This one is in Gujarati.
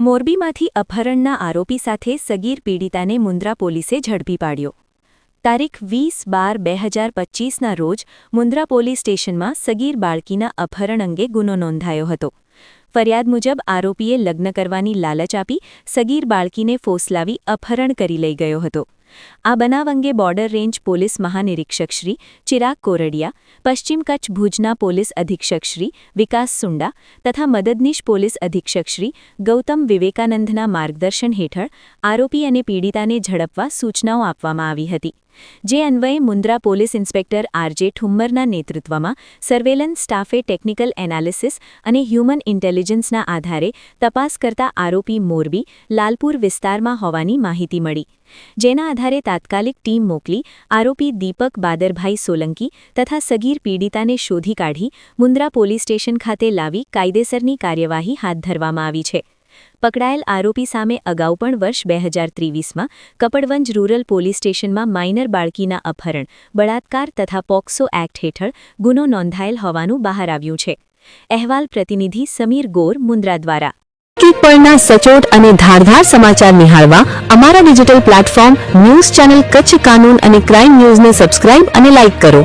મોરબીમાંથી અપહરણના આરોપી સાથે સગીર પીડિતાને મુન્દ્રા પોલીસે ઝડપી પાડ્યો. તારીખ વીસ બાર બે હજાર પચ્ચીસના રોજ મુન્દ્રા પોલીસ સ્ટેશનમાં સગીર બાળકીના અપહરણ અંગે ગુનો નોંધાયો હતો. ફરિયાદ મુજબ આરોપીએ લગ્ન કરવાની લાલચ આપી સગીર બાળકીને ફોસલાવી અપહરણ કરી લઈ ગયો હતો. આ બનાવ અંગે બોર્ડર રેન્જ પોલીસ મહાનિરીક્ષક શ્રી ચિરાગ કોરડિયા, પશ્ચિમ કચ્છ ભુજના પોલીસ અધિક્ષક શ્રી વિકાસ સુંડા તથા મદદનીશ પોલીસ અધિક્ષક શ્રી ગૌતમ વિવેકાનંદના માર્ગદર્શન હેઠળ આરોપી અને પીડિતાને ઝડપવા સૂચનાઓ આપવામાં આવી હતી. જે અન્વયે મુન્દ્રા પોલીસ ઇન્સ્પેક્ટર આરજે ઠુમ્મરના નેતૃત્વમાં સર્વેલન્સ સ્ટાફે ટેકનિકલ એનાલિસિસ અને હ્યુમન ઇન્ટેલિજન્સના આધારે તપાસ કરતા આરોપી મોરબી, લાલપુર વિસ્તારમાં હોવાની માહિતી મળી. જેના આધારે તાત્કાલિક ટીમ મોકલી આરોપી દીપક બાદરભાઈ સોલંકી તથા સગીર પીડિતાને શોધી કાઢી મુન્દ્રા પોલીસ સ્ટેશન ખાતે લાવી કાયદેસરની કાર્યવાહી હાથ ધરવામાં આવી છે. પકડાયેલ આરોપી સામે અગાઉ પણ વર્ષ બે હજાર ત્રેવીસમાં કપડવંજ રૂરલ પોલીસ સ્ટેશનમાં માઇનર બાળકીના અપહરણ, બળાત્કાર તથા પોક્સો એક્ટ હેઠળ ગુનો નોંધાયેલ હોવાનું બહાર આવ્યું છે. અહેવાલ પ્રતિનિધિ સમીર ગોર, મુન્દ્રા દ્વારા. કી પળના સચોટ અને ધારધાર સમાચાર નિહાળવા અમારા digital platform news channel Kutch કાનૂન અને ક્રાઇમ ન્યૂઝને સબસ્ક્રાઇબ અને લાઇક કરો.